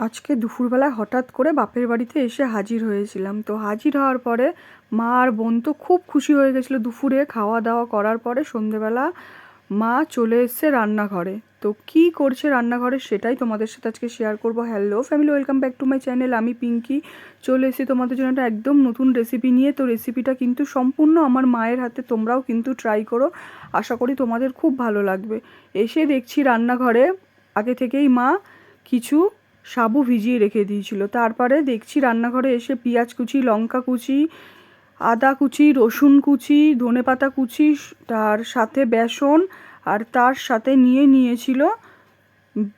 আজকে দুপুরবেলায় হঠাৎ করে বাপের বাড়িতে এসে হাজির হয়েছিলাম। তো হাজির হওয়ার পরে মা আর বোন তো খুব খুশি হয়ে গেছিল দুপুরে। খাওয়া দাওয়া করার পরে সন্ধেবেলা মা চলে এসছে রান্নাঘরে। তো কি করছে রান্নাঘরে সেটাই তোমাদের সাথে আজকে শেয়ার করব। Hello family welcome back to my channel আমি পিঙ্কি। চলে এসেছি তোমাদের জন্য একটা একদম নতুন রেসিপি নিয়ে। তো রেসিপিটা কিন্তু সম্পূর্ণ আমার মায়ের হাতে, তোমরাও কিন্তু ট্রাই করো। আশা করি তোমাদের খুব ভালো লাগবে। এসে দেখছি রান্নাঘরে, আগে থেকেই মা কিছু সাবু ভিজিয়ে রেখে দিয়েছিল। তারপরে দেখছি রান্নাঘরে এসে পেঁয়াজ কুচি, লঙ্কা কুচি, আদা কুচি, রসুন কুচি ধনে পাতা কুচি, তার সাথে বেসন আর তার সাথে নিয়ে নিয়েছিল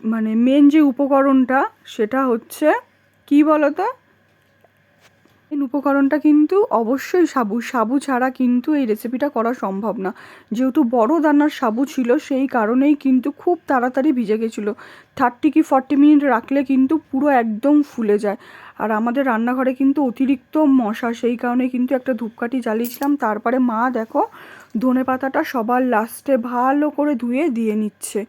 মানে মেন যে উপকরণটা সেটা হচ্ছে, কি বলতো? মেন উপকরণটা কিন্তু অবশ্যই সাবু সাবু ছাড়া কিন্তু এই রেসিপিটা করা সম্ভব না। যেহেতু বড় দানার সাবু ছিল, সেই কারণেই কিন্তু খুব তাড়াতাড়ি ভিজে গেছিল। থার্টি কি ফর্টি মিনিট রাখলে কিন্তু পুরো একদম ফুলে যায়। আর আমাদের রান্নাঘরে কিন্তু অতিরিক্ত মশা, সেই কারণে কিন্তু একটা ধূপকাঠি জ্বালিয়েছিলাম। তারপরে মা দেখো ধনে পাতাটা সবার লাস্টে ভালো করে ধুয়ে দিয়ে নিচ্ছে।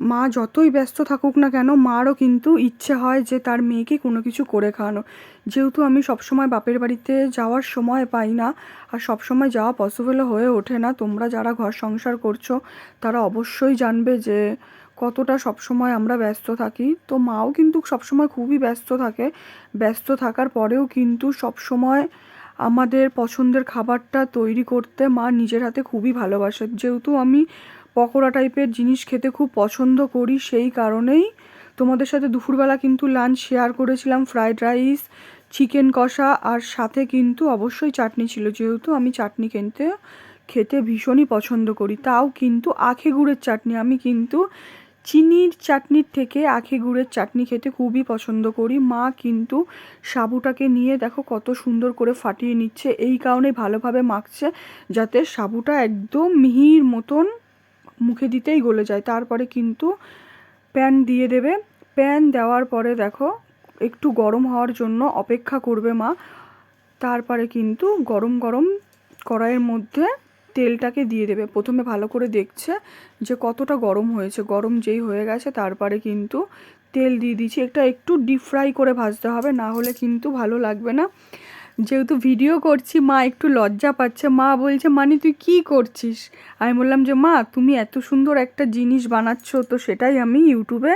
মা যতই ব্যস্ত থাকুক না কেন, মারও কিন্তু ইচ্ছে হয় যে তার মেয়েকে কোনো কিছু করে খাওয়ানো। যেহেতু আমি সবসময় বাপের বাড়িতে যাওয়ার সময় পাই না, আর সবসময় যাওয়া পসিবল হয়ে ওঠে না, তোমরা যারা ঘর সংসার করছ, তারা অবশ্যই জানবে যে কতটা সবসময় আমরা ব্যস্ত থাকি। তো মাও কিন্তু সবসময় খুবই ব্যস্ত থাকে। ব্যস্ত থাকার পরেও কিন্তু সবসময় আমাদের পছন্দের খাবারটা তৈরি করতে মা নিজের হাতে খুবই ভালোবাসে। যেহেতু আমি পকোড়া টাইপের জিনিস খেতে খুব পছন্দ করি, সেই কারণেই তোমাদের সাথে দুপুরবেলা কিন্তু লাঞ্চ শেয়ার করেছিলাম ফ্রাইড রাইস চিকেন কষা আর সাথে কিন্তু অবশ্যই চাটনি ছিল। যেহেতু আমি চাটনি কিনতে, খেতে ভীষণই পছন্দ করি, তাও কিন্তু আখে গুড়ের চাটনি। আমি কিন্তু চিনির চাটনির থেকে আখে গুড়ের চাটনি খেতে খুবই পছন্দ করি। মা কিন্তু সাবুটাকে নিয়ে দেখো কত সুন্দর করে ফাটিয়ে নিচ্ছে, এই কারণে ভালোভাবে মাখছে, যাতে সাবুটা একদম মিহির মতন মুখে দিতেই গলে যায়। তারপরে কিন্তু প্যান দিয়ে দেবে। প্যান দেওয়ার পরে দেখো, একটু গরম হওয়ার জন্য অপেক্ষা করবে মা। তারপরে কিন্তু গরম গরম কড়াইয়ের মধ্যে তেলটাকে দিয়ে দেবে। প্রথমে ভালো করে দেখছে যে কতটা গরম হয়েছে। গরম যেই হয়ে গেছে, তারপরে কিন্তু তেল দিয়ে দিচ্ছি। একটা একটু ডিপ ফ্রাই করে ভাজতে হবে, না হলে কিন্তু ভালো লাগবে না। যেহেতু ভিডিও করছি, মা একটু লজ্জা পাচ্ছে। মা বলছে মানে তুই কি করছিস? আমি বললাম যে, মা, তুমি এত সুন্দর একটা জিনিস বানাচ্ছ, তো সেটাই আমি ইউটিউবে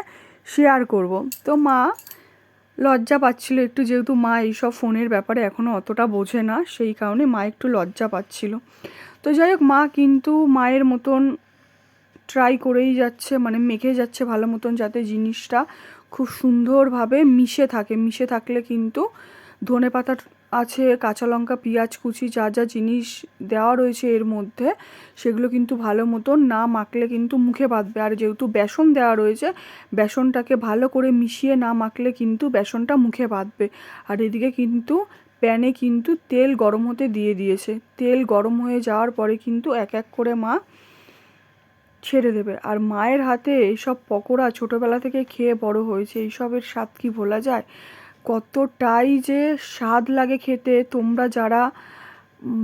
শেয়ার করব। তো মা লজ্জা পাচ্ছিল একটু, যেহেতু মা এইসব ফোনের ব্যাপারে এখনও অতটা বোঝে না, সেই কারণে মা একটু লজ্জা পাচ্ছিল। তো যাই হোক, মা কিন্তু মায়ের মতন ট্রাই করেই যাচ্ছে মানে মেখে যাচ্ছে ভালো মতন, যাতে জিনিসটা খুব সুন্দরভাবে মিশে থাকে। মিশে থাকলে কিন্তু ধনে পাতা আছে, কাঁচা লঙ্কা, পেঁয়াজ, কুচি, যা যা জিনিস দেওয়া রয়েছে এর মধ্যে, সেগুলো কিন্তু ভালো মতন না মাখলে কিন্তু মুখে বাঁধবে। আর যেহেতু বেসন দেওয়া রয়েছে, বেসনটাকে ভালো করে মিশিয়ে না মাখলে কিন্তু বেসনটা মুখে বাঁধবে। আর এদিকে কিন্তু প্যানে কিন্তু তেল গরম হতে দিয়ে দিয়েছে। তেল গরম হয়ে যাওয়ার পরে কিন্তু এক এক করে মা ছেড়ে দেবে। আর মায়ের হাতে এইসব পকোড়া ছোটোবেলা থেকে খেয়ে বড় হয়েছে, এইসবের স্বাদ কি ভোলা যায়? কতটাই যে স্বাদ লাগে খেতে। তোমরা যারা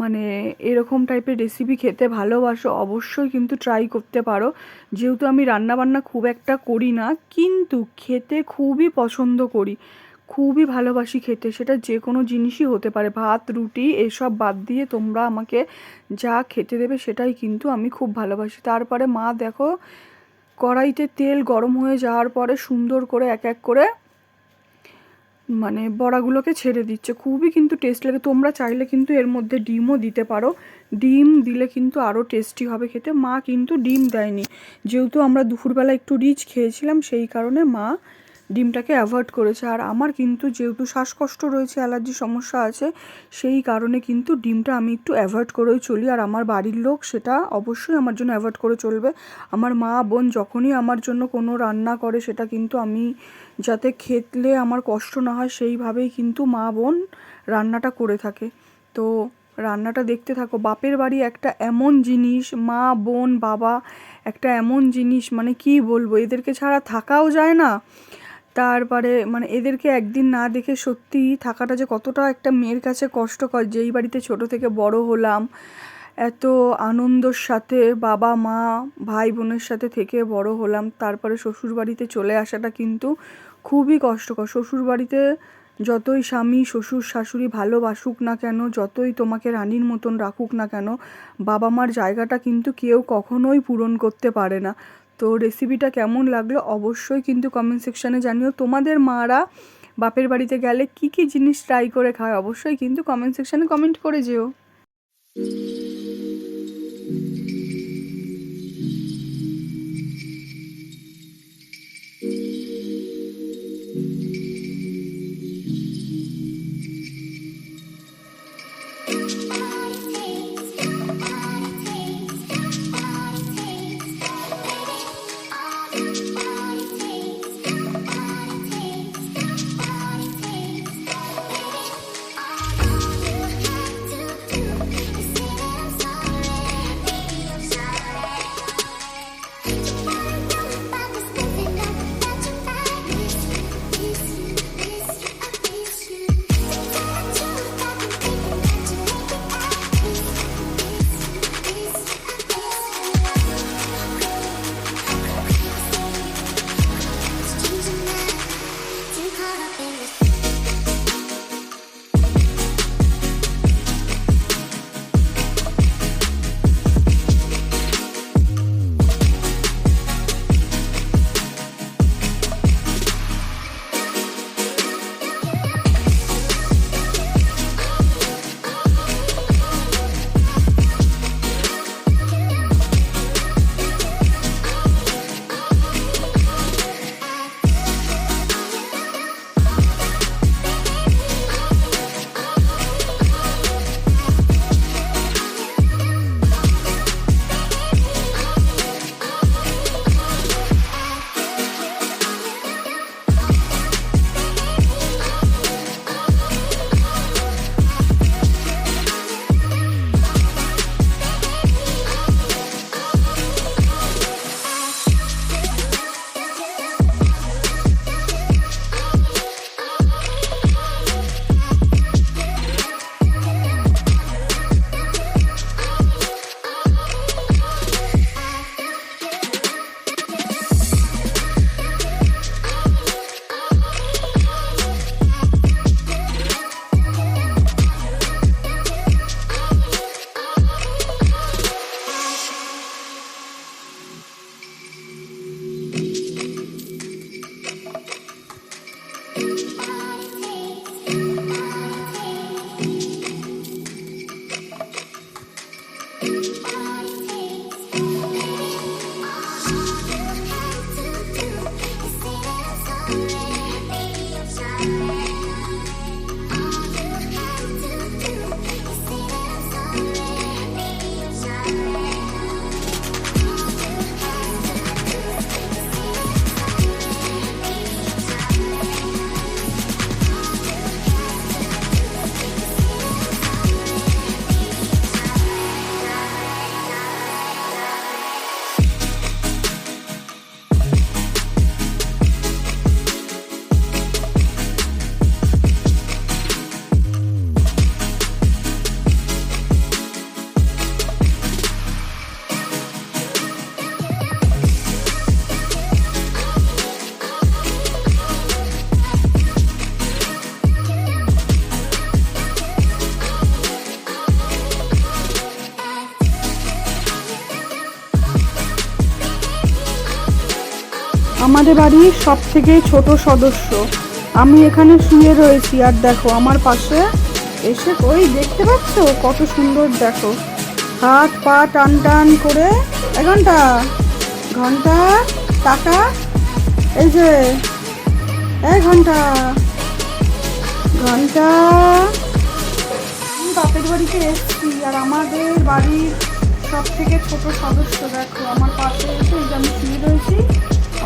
মানে এরকম টাইপের রেসিপি খেতে ভালোবাসো, অবশ্যই কিন্তু ট্রাই করতে পারো। যেহেতু আমি রান্নাবান্না খুব একটা করি না, কিন্তু খেতে খুবই পছন্দ করি। খুবই ভালোবাসি খেতে, সেটা যে কোনো জিনিসই হতে পারে। ভাত, রুটি, এসব বাদ দিয়ে তোমরা আমাকে যা খেতে দেবে সেটাই কিন্তু আমি খুব ভালোবাসি। তারপরে মা দেখো, কড়াইতে তেল গরম হয়ে যাওয়ার পরে সুন্দর করে এক এক করে মানে বড়াগুলোকে ছেড়ে দিচ্ছে। খুবই কিন্তু টেস্ট লাগে। তোমরা চাইলে কিন্তু এর মধ্যে ডিমও দিতে পারো। ডিম দিলে কিন্তু আরও টেস্টি হবে খেতে। মা কিন্তু ডিম দেয়নি। যেহেতু আমরা দুপুরবেলা একটু রিচ খেয়েছিলাম, সেই কারণে মা ডিমটাকে অ্যাভয়েড করেছে। আর আমার কিন্তু যেহেতু শ্বাসকষ্ট রয়েছে, অ্যালার্জি সমস্যা আছে, সেই কারণে কিন্তু ডিমটা আমি একটু অ্যাভয়েড করেই চলি। আর আমার বাড়ির লোক সেটা অবশ্যই আমার জন্য অ্যাভয়েড করে চলবে। আমার মা বোন যখনই আমার জন্য কোনো রান্না করে, সেটা কিন্তু আমি যাতে খেতলে আমার কষ্ট না হয়, সেইভাবেই কিন্তু মা বোন রান্নাটা করে থাকে। তো রান্নাটা দেখতে থাকো, বাপের বাড়ি একটা এমন জিনিস, মা, বোন, বাবা, একটা এমন জিনিস মানে কি বলব, এদেরকে ছাড়া থাকাও যায় না। তারপরে মানে এদেরকে একদিন না দেখে সত্যি থাকাটা যে কতটা একটা মেয়ের কাছে কষ্টকর। যেই বাড়িতে ছোট থেকে বড় হলাম, এত আনন্দর সাথে বাবা, মা, ভাই বোনের সাথে থেকে বড় হলাম, তারপরে শ্বশুর বাড়িতে চলে আসাটা কিন্তু খুবই কষ্টকর। শ্বশুর বাড়িতে যতই স্বামী, শ্বশুর, শাশুড়ি ভালোবাসুক না কেন, যতই তোমাকে রানীর মতন রাখুক না কেন বাবা মার জায়গাটা কিন্তু কেউ কখনোই পূরণ করতে পারে না। তো রেসিপিটা কেমন লাগল অবশ্যই কিন্তু কমেন্ট সেকশানে জানিও। তোমাদের মারা বাপের বাড়িতে গেলে কি কি জিনিস ট্রাই করে খায় অবশ্যই কিন্তু কমেন্ট সেকশানে কমেন্ট করে যেও। আমাদের বাড়ির সব থেকে ছোট সদস্য। আমি এখানে শুয়ে রয়েছি, আর দেখো আমার পাশে এসে ওই দেখতে পাচ্ছ? কত সুন্দর, দেখো। হাত, পা টান টান করে, এক ঘণ্টা ঘণ্টা, টাকা, এই যে, এক ঘণ্টা ঘণ্টা। আমি বাপের বাড়িতে এসেছি, আর আমাদের বাড়ির সব থেকে ছোট সদস্য, দেখো, আমার পাশে এসে আমি শুয়ে রয়েছি।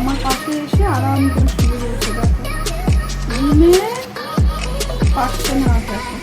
আমার পাশে এসে আরাম করে শুয়ে রয়েছে দেখো। পারছে না থাকে